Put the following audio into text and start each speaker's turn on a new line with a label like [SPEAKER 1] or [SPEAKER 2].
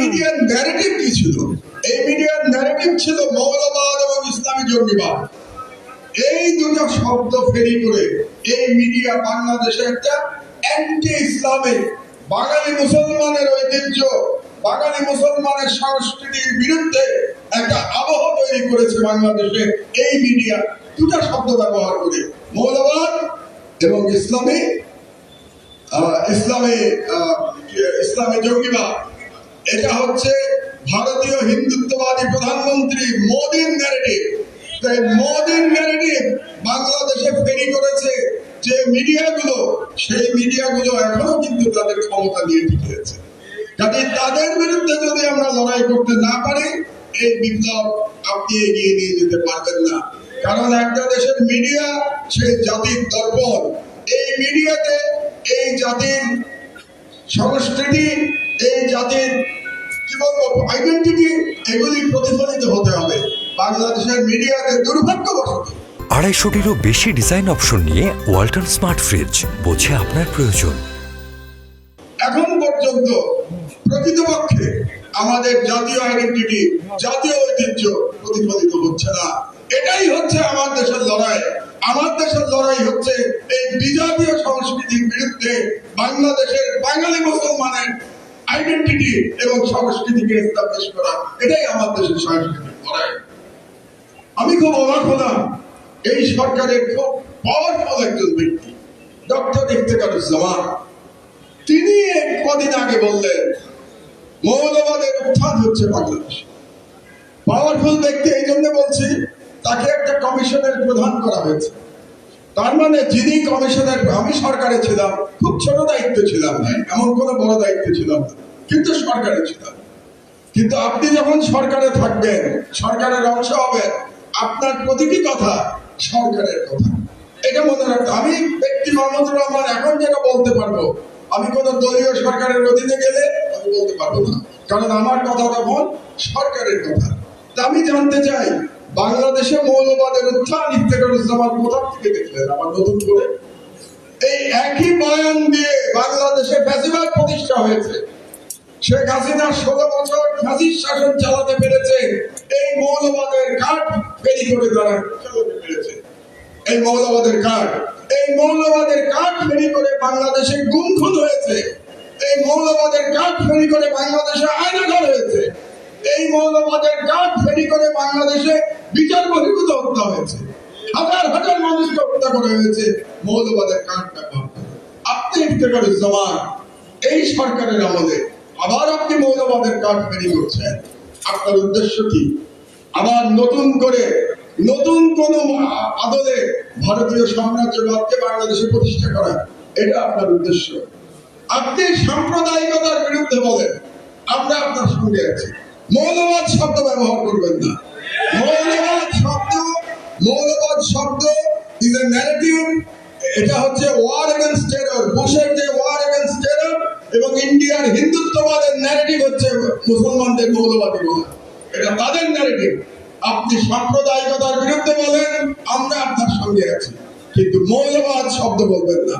[SPEAKER 1] মিডিয়ার ন্যারেটিভ কি ছিল? এই মিডিয়ার ন্যারেটিভ ছিল মৌলবাদ এবং ইসলামী জঙ্গিবাদ। এই দুটো শব্দ ফেরি করে এই মিডিয়া বাংলাদেশে একটা অ্যান্টি ইসলামিক বাঙালি মুসলমানের ঐতিহ্য, বাঙালি মুসলমানের সংস্কৃতির বিরুদ্ধে একটা আবহ তৈরি করেছে বাংলাদেশে এই মিডিয়া। দুটো শব্দ ব্যবহার করে, মৌলবাদ এবং ইসলামী ইসলামী ইসলামী জঙ্গিবাদ। এটা হচ্ছে ভারতীয় হিন্দুত্ববাদী প্রধানমন্ত্রী মোদীর ন্যারেটিভ তাই মোদীর ন্যারেটিভ বাংলাদেশে ফেরি করেছে যে মিডিয়াগুলো, সেই মিডিয়াগুলো এখনও কিন্তু তাদের ক্ষমতা নিয়ে টিকে আছে তাদের বিরুদ্ধে যদি আমরা লড়াই করতে না পারি, এই বিপ্লব আপনি এগিয়ে নিয়ে যেতে পারবেন না। কারণ একটা দেশের মিডিয়া, সেই জাতির দর্পণ। এই মিডিয়াতে এই জাতির সংস্কৃতি এই জাতির কি বলব আইডেন্টিটি এগুলি প্রতিফলিত হতে হবে। বাংলাদেশের মিডিয়াতে দুর্ভাগ্যবশত।
[SPEAKER 2] আড়াইশোটিরও বেশি ডিজাইন অপশন নিয়ে ওয়াল্টন স্মার্ট ফ্রিজ বোঝে আপনার প্রয়োজন।
[SPEAKER 1] এখন পর্যন্ত প্রকৃতপক্ষে আমাদের জাতীয় আইডেন্টিটি জাতীয় ঐতিহ্য প্রতিফলিত হচ্ছে না। এটাই হচ্ছে আমার দেশের লড়াই। আমার দেশের লড়াই হচ্ছে এই বিজাতীয় সংস্কৃতির বিরুদ্ধে বাংলাদেশের বাঙালি মুসলমানের আইডেন্টিটি এবং সংস্কৃতিকে এস্টাবলিশ করা, এটাই আমার দেশের সাংস্কৃতিক লড়াই আমি খুব অবাক হলাম, এই সরকারের খুব পাওয়ারফুল একজন ব্যক্তি ডক্টর ইফতেখারুজ্জামান তিনি এক কদিন আগে বললেন, মৌলবাদের উত্থান হচ্ছে বাংলাদেশ। পাওয়ারফুল ব্যক্তি, এই জন্য বলছি, তাকে একটা কমিশনের প্রধান করা হয়েছে। তার মানে যিনি কমিশনের, আমি সরকারে ছিলাম, খুব ছোট দায়িত্ব ছিলাম না, এমন কোনো বড় দায়িত্ব ছিলাম না, কিন্তু সরকারে ছিলাম। কিন্তু আপনি যখন সরকারে থাকবেন, সরকারের অংশ হবেন, আপনার প্রতিটি কথা সরকারের কথা। এটা মনে রাখতে আমি ব্যক্তি মোহাম্মদ রহমান এখন যেটা বলতে পারব, আমি কোন দলীয় সরকারের অধীনে গেলে আমি বলতে পারব না। কারণ আমার কথা তখন সরকারের কথা। আমি জানতে চাই বাংলাদেশে মৌলবাদের উত্থান, ইফতেখারুজ্জামান কোথা থেকে দেখলেন? আমার নতুন করে? এই একই বয়ান দিয়ে বাংলাদেশে ফ্যাসিবাদ প্রতিষ্ঠা হয়েছে। শেখ হাসিনা ষোলো বছর ফাঁসির শাসন চালাতে পেরেছে। এই মৌলবাদের কাঠ ফেরি করে তারা চালাতে পেরেছে। এই মৌলবাদের কাঠ, এই মৌলবাদের কাঠ ফেরি করে বাংলাদেশে গুম হয়েছে। এই মৌলবাদের কাঠ ফেরি করে বাংলাদেশে আয়নাঘর হয়েছে। এই মৌলবাদের কাঠ ফেরি করে বাংলাদেশে বিচার বহির্ভূত হত্যা হয়েছে। হাজার হাজার মানুষকে হত্যা করা হয়েছে মৌলবাদের কাঠ ব্যবহার করে আপনি এই সরকারের আমলে আবার আপনি মৌলবাদের কাঠ ফেরি করছেন। আপনার উদ্দেশ্য কি? আবার নতুন করে, নতুন কোন আদলে ভারতীয় সাম্রাজ্যবাদকে বাংলাদেশে প্রতিষ্ঠা করা, এটা আপনার উদ্দেশ্য। আপনি সাম্প্রদায়িকতার বিরুদ্ধে বলেন, আমরা আপনার সঙ্গে আছি। মৌলবাদ শব্দ ব্যবহার করবেন না। মৌলবাদ শব্দ মৌলবাদ শব্দ ইজ এ ন্যারেটিভ এটা হচ্ছে ওয়ার এগেন্স্ট টেরর বুশের যে ওয়ার এগেন্স্ট টেরর এবং ইন্ডিয়ার হিন্দুত্ববাদের ন্যারেটিভ হচ্ছে মুসলমানদের মৌলবাদী বলা। এটা তাদের ন্যারেটিভ আপনি সাম্প্রদায়িকতার বিরুদ্ধে বলেন, আমরা আপনার সঙ্গে আছি। কিন্তু মৌলবাদ শব্দ বলবেন না।